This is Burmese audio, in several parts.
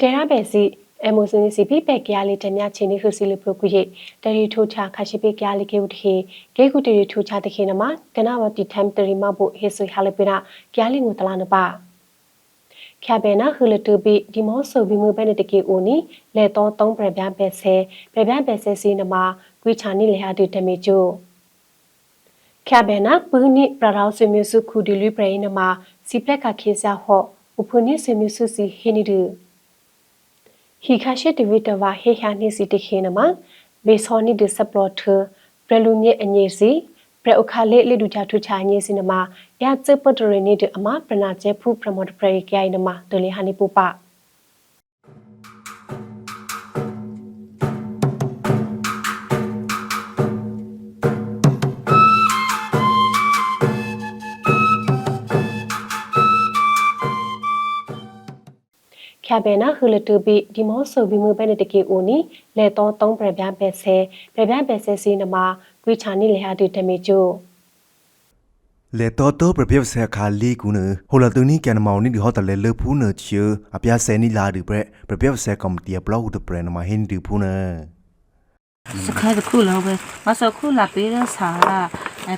တေရာပဲစီအမိုစင်းစီပိပက်ကရလေးတမြချင်းနေခုစီလပကုယေတရီထိုချခရှိပိကရလေးကေဝတခေကေကုတီရီထိုချတခေနမကနဝတိထမ်တရီမဘုဟေဆွေဟာလပိနာကရလေးငူတလာနပါခရဘေနာခလတူဘီဒီမောဆိုဘီမူဘဲနတကေအိုနီလေတော့သုံးပြပြပဲဆဲပြပြပဲဆဲစီနမကွီချာနီလေဟာတီတမီကျိုခရဘေနာပူနိပရာရောဆွေမျိုးစုခုဒီလူပရိနမစီပလက်ခခေဆာဟောဥဖုန်နိဆွေမျိုးစုစီ ဟိနီဒူဟီခါရှိတဝီတဝါဟေဟာနိစီတခေနမဘေဆောနိဒစပလော့ထပရလူညေအညေစီပရအခါလေလေဒူချာထူချာညေစီနမယာ tsep ပတရနေဒအမပရနာကျဲဖူပရမော့တပရိကအိနမဒလေဟာနိပူပါ ခရဘေနာခလတူဘီဒီမောဆိုဘီမူဘဲနတကေအိုနီလေတော့သုံးပြပြပဲဆဲပြပြပဲဆဲစီနမကွေချာနီလေဟာတီတမီကျိုလေတော်တော်ပြပြဆဲခါလီကူနဟိုလာတူနီကန်မောင်နီဒီဟောတလေလေဖူးနချေအပြဆဲနီလာဒီပြပြဆဲကမတီဘလောက်ဒပရနမဟင်ဒီဖူးနစခိုင်းတစ်ခုလောက်ပဲမဆိုခုလာပေးတဲ့စာက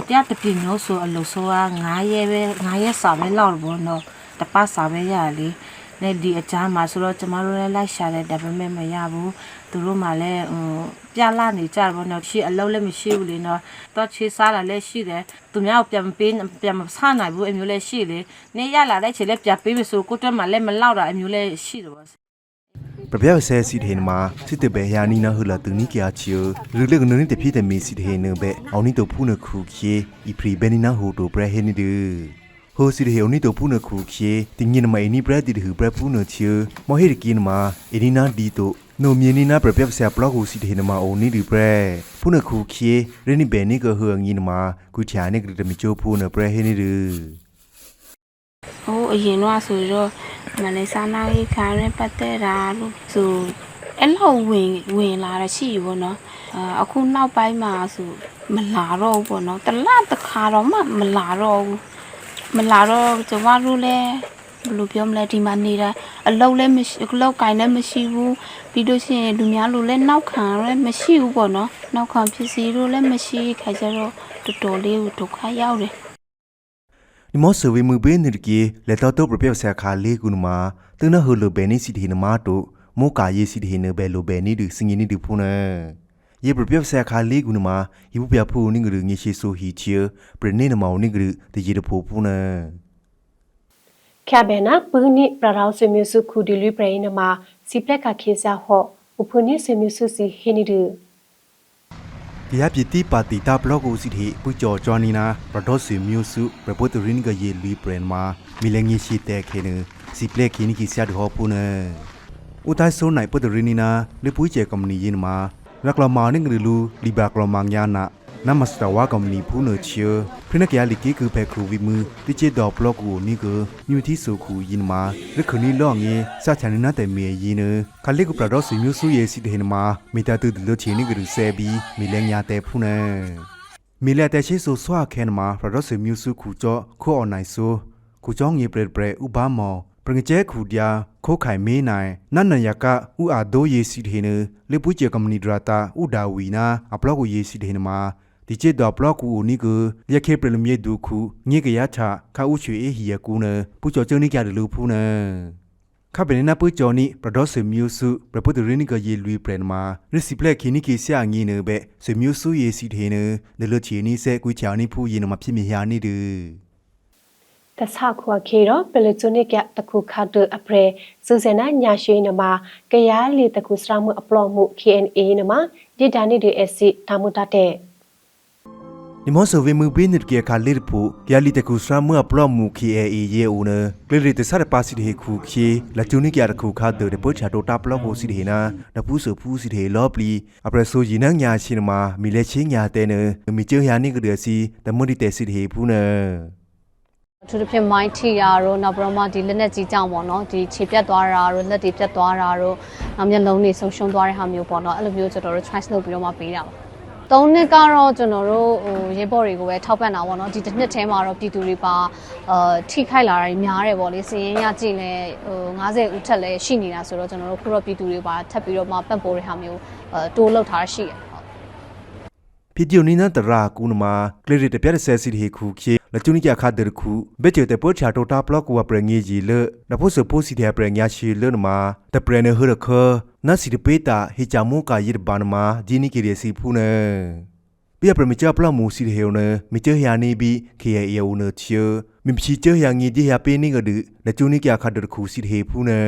ပြတပြင်းလို့ဆိုအလို့ဆိုက9ရဲပဲ9ရဲစာပဲလောက်ဘောနော်တပတ်စာပဲရလေ နဲ့ဒီအချမ်းမှာဆိုတော့ကျမတို့လည်းလိုက်ရှာတယ်ဒါပေမဲ့မရဘူးသူတို့မှလည်းဟိုပြလာနေကြဘောနော်ရှိအလုံးလည်းမရှိဘူးလေနော်တော့ချေးစားလာလည်းရှိတယ်သူများပြန်ပေးပြန်မဆနိုင်ဘူးအမျိုးလည်းရှိလေနေရလာတဲ့ချေလည်းပြန်ပေးပြီဆိုကိုတွက်မှလည်းမလောက်တာအမျိုးလည်းရှိတယ်ပေါ့ပြပြဆဲစီတဲ့မှာစစ်တပဲယာနီနာဟလာတူနီကချေလူလေကနနီတပြည့်တဲ့မီစီတဲ့နဘအောင်နီတို့ဖူးနခုခေဤပရီဘဲနီနာဟိုတိုပရဟဲနီဒ ဟိုစီတဲ့အောင်နီတို့ဖူးနခုခေတင်ငင်မအနီပရတီဟူပရဖူးနချေမဟိရကင်းမှာအဒီနာဒီတိုနိုမြင်းနီနာပြပြဆဲပလော့ကိုစီတဲ့နမှာအောင်နီဒီပရဖူးနခုခေရနီဘဲနီကဟောငင်းမှာကုချာနေကတမီချိုဖူးနပရဟဲနီဒဟိုအရင်တော့ဆိုတော့မလေးစားနာရေးခါရဲပတ်သက်တာလို့ဆိုအဲ့လောက်ဝင်ဝင်လာတာရှိဘောနော်အာအခုနောက်ပိုင်းမှာဆိုမလာတော့ဘူးပေါ့နော်တလတစ်ခါတော့မှမလာတော့ဘူး မလာတော့ကျမတို့လည်းဘယ်လိုပြောမလဲဒီမှာနေတာအလုပ်လည်းမရှိအလုပ်ကင်လည်းမရှိဘူးပြီးလို့ရှိရင်လူများလိုလည်းနောက်ခံလည်းမရှိဘူးပေါ့နော်နောက်ခံဖြစ်စီတို့လည်းမရှိခါကြတော့တော်တော်လေးကိုဒုက္ခရောက်တယ်ဒီမောဆဝေမှုဘေးနေကေလက်တော်တော့ပြပြဆာခါလေးကုနမှာတနဟလိုဘဲနေစီတီနမာတို့မောကာယေစီတီနဘဲလိုဘဲနေဒီစငင်းနေဒီဖုန်ယေ ပြပြဆာခါလေးကုနမှာယဘပြဖူနေငရငေရှိဆိုဟီချေပရနေနမောင်နေငရတရေတဖူဖုန်ခရဘေနာပူနိပရာရောဆွေမျိုးစုခုဒီလူပရိနမစီပလက်ကခေဆာဟောဥဖုန်နိဆွေမျိုးစုစီဟိနီဒူဒီအပြတီပါတီတာဘလော့ကိုစီတီပူကျော်ဂျော်နီနာပရဒိုစီမျိုးစုပရပိုတရင်ကယေလီပရန်မာမီလငီရှိတဲ့ခဲနစီပလက်ခင်းကီဆရာဒဟောဖုန်ဦးတိုင်းဆိုနိုင်ပတရင်နီနာလေပူချေကမနီယင်မာ ရကလမာနင်းဂရလူလီဘာကလမန်ညာနာနမစတဝါကမနီဖူးနချေဖိနကရလီကေကူဖဲခူဝီမူတိချေဒေါပလော့ကိုနီကမြူတီဆိုခူယင်မာရခနီလော့ငေစာချန်နာတဲ့မေယင်းနခလိကူပရဒေါစီမျိုးစုရဲ့စီတဲ့နမှာမီတာတူဒလိုချီနီကရဆဲဘီမီလဲညာတဲ့ဖူးနေမီလက်တဲ့ရှိဆိုဆွာခဲနမှာပရဒေါစီမျိုးစုခူကြောခိုအွန်နိုင်ဆိုခူကြောငေပရပရဥဘာမော ပရငကျဲခူဒီယာခိုခိုင်မေးနိုင်နတ်နယကဥအာဒိုယေစီထေနလေပူချေကမနီဒရတာဥဒါဝီနာအပလော့ကိုယေစီထေနမှာဒီကျတော့ဘလော့ကူနီကရခေပရလမြေဒုခုညေကရချခါဥချွေအေဟီယကူနပူချောချောနိကြတယ်လူဖူးနခပ်ပနေနာပူချောနိပရဒေါ်ဆွေမျိုးစုပပုတရနိကယေလူပရန်မာရစီပလက်ခီနိကေဆာငီနဘဲဆွေမျိုးစုယေစီထေနဒလချီနိဆဲကွီချာနိဖူးယေနမဖြစ်မြဟာနိဒ တဆခွာခေတော့ပလချုနိကတခုခတ်တအပရေစူဇနာညာရွှေနမကရလီတခုစရမှုအပလော့မှု KNA နမဒီဒါနိဒီအစီတာမူတတဲ့ဒီမောဆဝေမှုပေးနေကြခါလစ်ဖို့ကြလီတကူစရမအပလော့မှု KAA ရဲ့ဦးနကလရီတဆရပါစီတဲ့ခုခေလက်ကျူနိကရခုခါတဲ့ပိုချာတိုတာပလော့ကိုစီတဲ့နာနပူးဆဖူးစီတဲ့လော့ပလီအပရဆိုဂျီနညာရှိနမှာမီလက်ချင်းညာတဲ့နမီချေယာနိကရစီတမွဒီတဲ့စီတဲ့ ဖူးနသူတို့ဖြစ်မိုင်းထီတာတို့နောက်ပြီးတော့မှဒီလက်နဲ့ကြီးကြောင်ပေါ့နော်ဒီခြေပြတ်သွားတာတို့လက်တွေပြတ်သွားတာတို့နောက်မျက်လုံးတွေဆုံးရှုံးသွားတဲ့ဟာမျိုးပေါ့နော်အဲ့လိုမျိုးကျွန်တော်တို့ choice လုပ်ပြီးတော့မှပေးတာပါသုံးနှစ်ကတော့ကျွန်တော်တို့ဟိုရဲဘော်တွေကိုပဲထောက်ပံ့တာပေါ့နော်ဒီတစ်နှစ်ထဲမှာတော့ပြည်သူတွေပါအာထိခိုက်လာတာတွေများတယ်ပေါ့လေစီရင်ရကြည့်လဲဟို90ဦးထက်လဲရှိနေတာဆိုတော့ကျွန်တော်တို့ခုတော့ပြည်သူတွေပါထပ်ပြီးတော့မှပံ့ပိုးတဲ့ဟာမျိုးအဲတိုးလောက်ထားရှိတယ်ဟုတ်ဖြစ်ဒီယိုနီနာတရာကူနမှာကလရီတပြက်ဆဲစီဟီခုခေ လချူနီကြခါဒရခုဘက်ချေတပေါ်ချာတိုတာပလော့ကွာပရငေဂျီလနဖို့စပိုစီတဲ့ပရညာရှိလနမှာတပရနဟရခနစီတပေတာဟီချာမူကာယစ်ဘာနမှာဂျီနီကီရစီဖူနေပြပရမချပလမူစီဟေယနမချဟယာနီဘီခေယေယဝနချေမင်ချီချဟယာငီဒီယာပေနီကဒလချူနီကြခါဒရခုစီဟေဖူနေ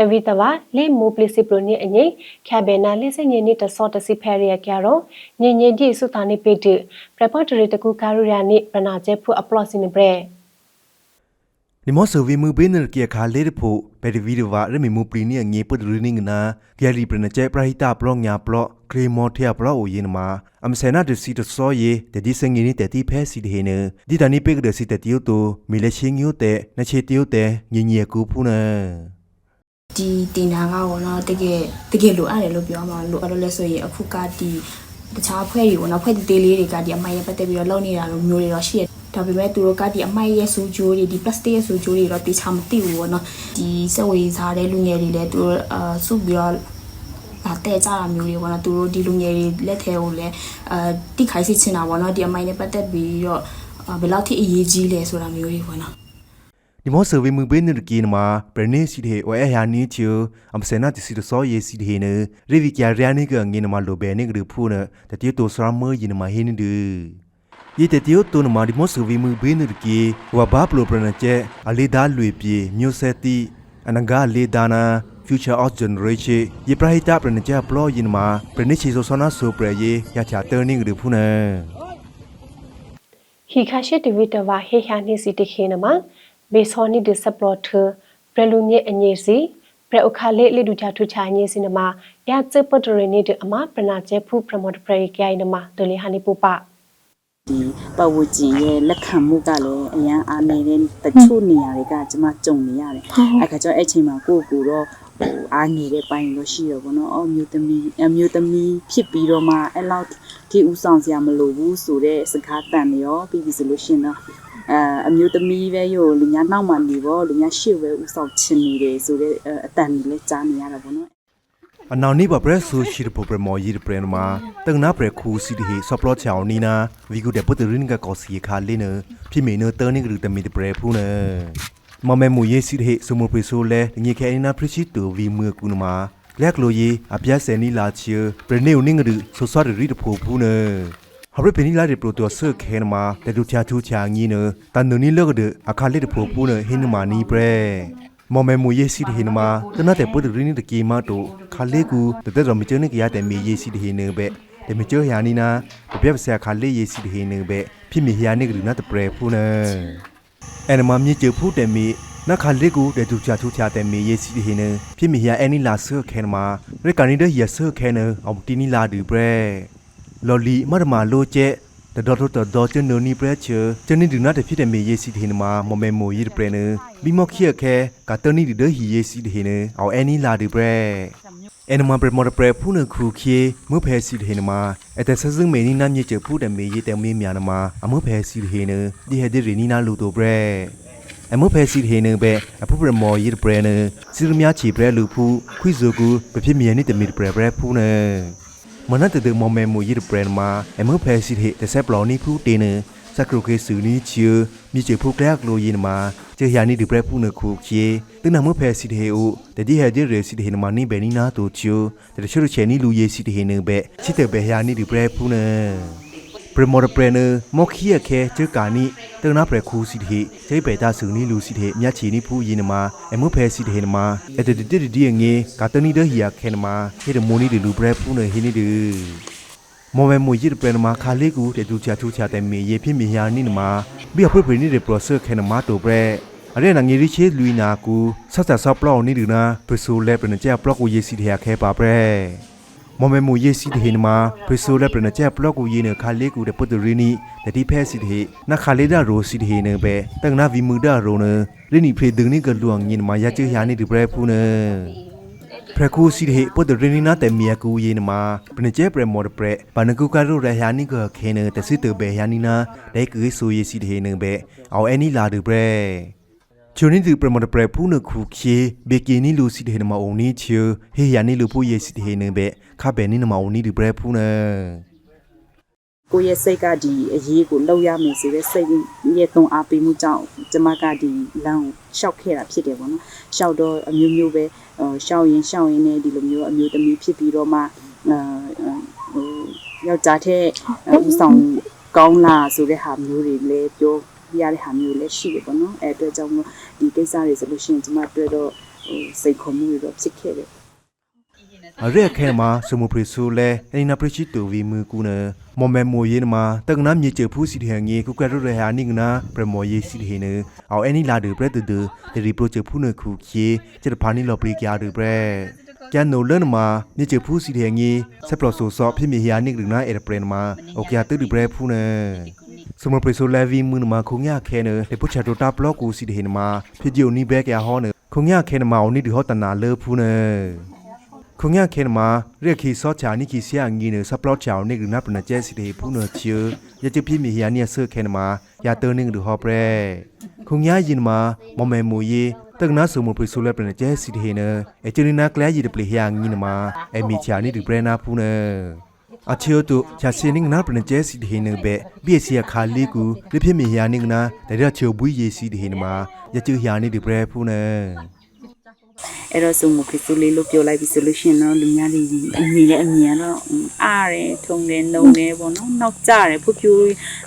တဝိတဝလေမိုပလစီပရိုနီအငိခ ्या ဘေနာလိစညင်းနီတဆော့တစီဖဲရီယကျရောညင်ညင်ဒီစုတာနေပေတိပရပတ်တရီတကူကာရူယာနိပနာကျဲဖူအပလော့စီနေဘရဲ ni mo survey mu be ner kia kha le pho be de video wa re mi mu pri ni nge put ri ning na gary pre na che prahita blog nya blog kre mo thea blog o yin ma am se na de si to so ye de di sing ni de ti phe si de he ne di da ni pe de si de ti yo to mi le shin yo de na che ti yo de nyi nyi ku phu na ဒီတင်နာက ပေါ့နော်တကယ်တကယ်လိုအပ်တယ်လို့ပြောမှာလို့အဲ့လိုလဲဆိုရင်အခုကဒီတခြားဖွဲ့တွေပေါ့နော်ဖွဲ့တီသေးလေးတွေကဒီအမိုက်ရပတ်သက်ပြီးတော့လုပ်နေတာလိုမျိုးတွေတော့ရှိရဒါပေမဲ့သူတို့ကဒီအမိုက်ရဲ့စူဂျိုးတွေဒီ plastic ရဲ့စူဂျိုးတွေတော့တေချာမသိဘူးပေါ့နော်ဒီစက်ဝေးစားတဲ့လူငယ်တွေလည်းသူတို့အာစုပြီးတော့လာတဲ့ကြတာမျိုးတွေပေါ့နော်သူတို့ဒီလူငယ်တွေလက်ထဲကိုလည်းအာတိခိုင်းစစ်ချင်တာပေါ့နော်ဒီအမိုက်နဲ့ပတ်သက်ပြီးတော့အာဘယ်လောက်ထိအရေးကြီးလဲဆိုတာမျိုးတွေပေါ့နော် ni mo survey mu be ner ki ma pre ne si de o ya ni chu am se na ti si to so ye si de ne re vi kya rya ni ga ngi na ma lo be ni ga phu na de ti to sra mo yin ma he ni de ရေတတိယတုံမာဒီမော့ဆဗီမှုဘေးနရကီဝဘာပလိုပရနကျဲအလီဒါလွေပြေမျိုးဆက်တီအနငါလေဒါနာ future of generation ယေပရဟိတပရနကျပလောယင်မာပရနိချီဆိုဆနာဆိုပရယေရချာတร์နင်းရဖုနာဟီခါရှိတဝိတဝဟေဟာနိစီတခေနမ ဘေဆောနိဒီဆပလော့ထပရလူညေအငေစီပရအခါလေလေဒူချာထူချာညေစီနမယာကျပတရနိဒီအမပရနာကျဲဖူပရမော့ပရကိယနမဒလေဟာနိပူပါဒီပတ်ဝန်းကျင်ရဲ့လက်ခံမှုကလည်းအရန်အားနေတဲ့တချို့နေရာတွေကကျွန်မကြုံနေရတယ်။အခါကျတော့အဲ့ချိန်မှာကိုယ့်ကိုယ်တော့ဟိုအားနေတဲ့ပိုင်းတော့ရှိရပါတော့။အော်မျိုးသမီးအမျိုးသမီးဖြစ်ပြီးတော့မှအဲ့လောက်ဒီဥဆောင်စရာမလိုဘူးဆိုတဲ့စကားတန်ရောပြီးပြီဆိုလို့ရှရင်တော့ အဲအမျိုးသမီးပဲရောလူများနောက်မှနေပေါ့လူများရှေ့ပဲဥဆောင်ချင်နေတယ်ဆိုတဲ့အတန်ကြီးလည်းကြားနေရတာပေါ့နော်အနောင်နိဘပရက်ဆူရှိရပပရမော်ယီပရနမတငနာပရခူစီဒီဟေဆပလောချောင်းနီနာဝီဂုတဲ့ပတရင်ကကောစီခါလင်းနပြမေနတร์နင်းရတမီပရဖုနာမမဲမူယေစီဟေစမပရီဆိုလဲညေခဲအနာပရရှိတူဝီမွေကူနမလက်လိုယေအပြတ်ဆယ်နီလာချေပရနေဦးနင်းရဆိုဆောရရီတဖိုဖုနာ ဟရပနီလာရီပရိုတိုဆာခဲနမတေတူချာချူချာငီနတန်နနီလောကဒအခါလက်တဖိုဖုနာဟင်းနမနီပရမော်မဲမူယေစီတဟိနမတနတဲ့ပုဒ်ရင်းတကီမတိုခါလေကူတတဲ့တော်မချနေကရတဲ့မေယေစီတဟိနေပဲတမချေယာနီနာတပြက်ဆာခါလေယေစီတဟိနေပဲဖြစ်မီယာနေကရနာတပရဖူနေအဲ့နမမြေချဖူတဲ့မီနခါလေကူတဲ့သူချာသူချတဲ့မေယေစီတဟိနေဖြစ်မီယာအနီလာဆခဲနမရကန်နီတဲ့ယဆခဲနေအောင်တီနီလာဒီပရ လော်လီမရမလိုကျဲတတော်တော်တော်ချွနိုနီပရချေချနီဒီနာတဖြစ်တဲ့မေယေစီတဟိနမမမဲမိုယီပရနေဘီမော့ခိယခဲကတနီဒီဒဟီယေစီတဟိနေအောင်အနီလာဒီပရအနမပရမော်ပရဖုန်ခုခေမဖဲစီဟေနမအတဆဆင်းမေနီနာမြေချဖုတဲ့မေရတဲ့မေမြန်နမအမဖဲစီဟေနဒီဟတဲ့ရီနီနာလူတိုပရအမဖဲစီဟေနပဲအဖုပရမော်ရပရနစီရမြချီပရလူဖုခွိဇိုကူပဖြစ်မြန်နိတမီပရပရဖုန မနတတဲ့မော်မဲမူရပရနမအမဖဲစီဟေတဆက်ပလော်နီဖုတေနစကရုကေဆူနီချီမြေချဖုကရကလိုယင်မာကျေယာနီဒီပရဖုနခုချေတင်းနမဖဲစီဟေအိုတတိဟဲဒီရေစီဟေနမနီဘယ်နီနာတိုချူတချို့ချေနီလူယေစီဟေနဘဲချစ်တဲ့ဘဲယာနီဒီပရဖုန ပရမော်ပရနမော်ခီယခဲချေကာနီတနာပရခူစီဟေကျေဘေတာဆူနီလူစီဟေမြတ်ချီနီဖူယင်နမအမဖဲစီဟေနမအတတတိဒီငေကာတနီဒဟီယာခဲနမဟေဒမိုနီဒီလူပရဖုနဟေနီဒီမော်ဝဲမူရစ်ပရနမှာခါလေးကူတေတူချာထူချာတဲ့မေရေဖြစ်မြညာနိနမှာဘီအဖွေပရိနိတဲ့ process ခဲနမှာတိုပရက်အရဲနငေရီချေလူနာကူဆက်ဆက်ဆော့ပလော့နိဒနာပဆူလဲပရနချာပလော့ကိုရေးစီတဲ့ခဲပါပရက် မော်မဲမူရေးစီတဲ့နမှာပဆူလဲပရနချာပလော့ကိုရေးနေခါလေးကူတဲ့ပုတ္တရီနီတတိဖဲစီတဲ့နခါလေးဒါရိုစီတဲ့နေပဲတန်နာဗီမူဒါရိုနလင်းနိဖေဒင်းနိကလူအောင်ညင်မှာရချေယာနိဒီပရက်ဖူနေဖဖရကူစီတဲ့ပုတ်တရင်းနာတဲ့မီယာကူယေနမှာပနကျဲပရမော်ပရဘာနကူကာရိုရဟာနီကခဲနတစစ်တဘေယာနီနာဒဲကူဆိုယေစီတဲ့နေပဲအော်အနီလာဒူပရ ချိုနေဒီပရမော်ပရဖူးနခုခေဘေကီနီလူစီတဲ့နမအုံနီချေဟေယာနီလူပူယေစီတဲ့နေပဲခဘဲနီနမအုံနီဒီပရဖူးနေကိုယ့်ရဲ့စိတ်ကဒီအရေးကိုလောက်ရမယ်ဆိုတဲ့စိတ်ရဲ့သွန်အားပေးမှုကြောင့်ကျမကဒီလမ်းကိုရှောက်ခဲ့တာဖြစ်တယ်ပေါ့နော်ရှောက်တော့အမျိုးမျိုးပဲဟိုရှောက်ရင်ရှောက်ရင်လည်းဒီလိုမျိုးအမျိုးသမီးဖြစ်ပြီးတော့မှအာဟိုယောက်ျားတဲ့ဥဆောင်ကောင်းလာဆိုတဲ့ဟာမျိုးတွေလည်းပြော ပြရတဲ့ဟာမျိုးလည်းရှိတယ်ပေါ့နော်အဲအတွက်ကြောင့်မို့ဒီကိစ္စတွေဆိုလို့ရှိရင်ကျမတွေ့တော့ဟိုစိတ်ခုံမှုတွေတော့ဖြစ်ခဲ့တယ်အရက်ခဲမှာစမှုပရိဆူလဲအင်းနာပရိချီတူဝီမူကူနမမဲမိုယေနမှာတကနာမြေချဖူးစီတဲ့ငေကုကရရဟာနိငနာပရမောယေစီတဲ့နေအော်အနီလာဒူပရတူဒူဒီရီပရိုချေဖူးနခုခေချစ်ဖာနီလော်ပရိကယာဒူပရကျန်နိုလန်မှာမြေချဖူးစီတဲ့ငေဆက်ပရဆိုဆောဖြစ်မြေဟာနိငနာအေရပရန်မှာအိုကယာတူဒီပရဖူးန စမပရိဆိုလဲဗီမူနမှာခုံရခဲနလေပုချာတိုတာဘလော့ကိုစီတဲ့နေမှာဖြစ်ဂျိုနီဘက်ယာဟောနခုံရခဲနမှာအိုနီဒီဟောတနာလေဖူးနခုံရခဲနမှာရက်ခီစောချာနိခီဆီယာငီနဆပ်ပလော့ချောင်းနိကနပနကျဲစီတေဖူးနချေရချပြိမီယာနီဆခဲနမှာယာတနိငဒူဟောပရဲခုံရယင်မှာမမဲမူယေတကနာဆုမပရိဆူလက်ပနကျဲစီတေနအချီနာကလဲယီတပလီယာငီနမှာအမီချာနိဒီပရနာဖူးန အချီယတုချာစင်းနနာပနကျဲစီတေနဘဲဘီစီယခါလီကူလိဖိမီယာနိကနာဒရချေဘူယေစီတေနမှာရချယာနိဒီပရဲဖူးနအဲ့တော့စုံမဖြစ်စုလေးလို့ပြောလိုက်ပြီဆိုလို့ရှိရင်တော့လူများတွေအမြင်နဲ့အမြင်ကတော့အားတယ်ထုံတယ်နှုံတယ်ပေါ့နော်နောက်ကြတယ်ဖူဖြူ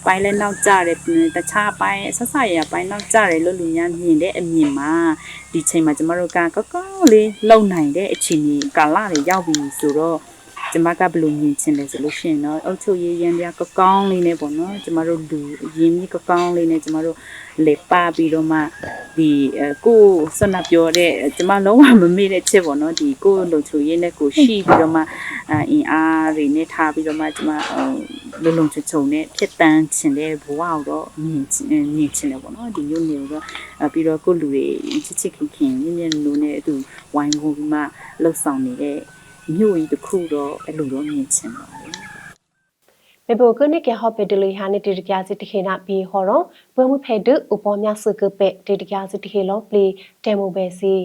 ပိုင်းလဲနောက်ကြတယ်တခြားပိုင်းဆက်ဆက်ရပိုင်းနောက်ကြတယ်လို့လူများမြင်တဲ့အမြင်မှာဒီချိန်မှာကျမတို့ကကောကောလေးလုံနိုင်တဲ့အချိန်ကြီးကာလတွေရောက်ပြီဆိုတော့ ကျမကဘယ်လိုမြင်ချင်လဲဆိုလို့ရှိရင်တော့အုတ်ချုပ်ရေးရမ်းပြကောကောင်းလေးနဲ့ပေါ့နော်ကျမတို့လူရင်းမြစ်ကောကောင်းလေးနဲ့ကျမတို့လေပါပြီးတော့မှဒီအဲကိုယ်ဆန္ဒပြောတဲ့ကျမလုံးဝမမေ့တဲ့ချစ်ပေါ့နော်ဒီကိုယ်လုံချူရေးနဲ့ကိုရှိပြီးတော့မှအအင်အားတွေနဲ့ထားပြီးတော့မှကျမဟိုလုံလုံချုံချုံနဲ့ဖြစ်တန်းချင်တဲ့ဘဝကိုတော့မြင်ချင်မြင်ချင်တယ်ပေါ့နော်ဒီမျိုးမျိုးတော့အဲပြီးတော့ကိုယ့်လူတွေချစ်ချစ်ခင်ခင်မြင်မြင်လို့နဲ့အတူဝိုင်းဝန်းပြီးမှလှုပ်ဆောင်နေတဲ့ မြို့ကြီးတစ်ခုတော့အဲ့လိုတော့မြင်ချင်ပါတယ်မေဘကုနိကေဟောပေတလီဟာနေတေတကြစီတခေနာဘီဟောရောဘွေမှုဖေဒဥပေါ်မြဆုကပေတေတကြစီတခေလောပလီတေမိုပဲစီ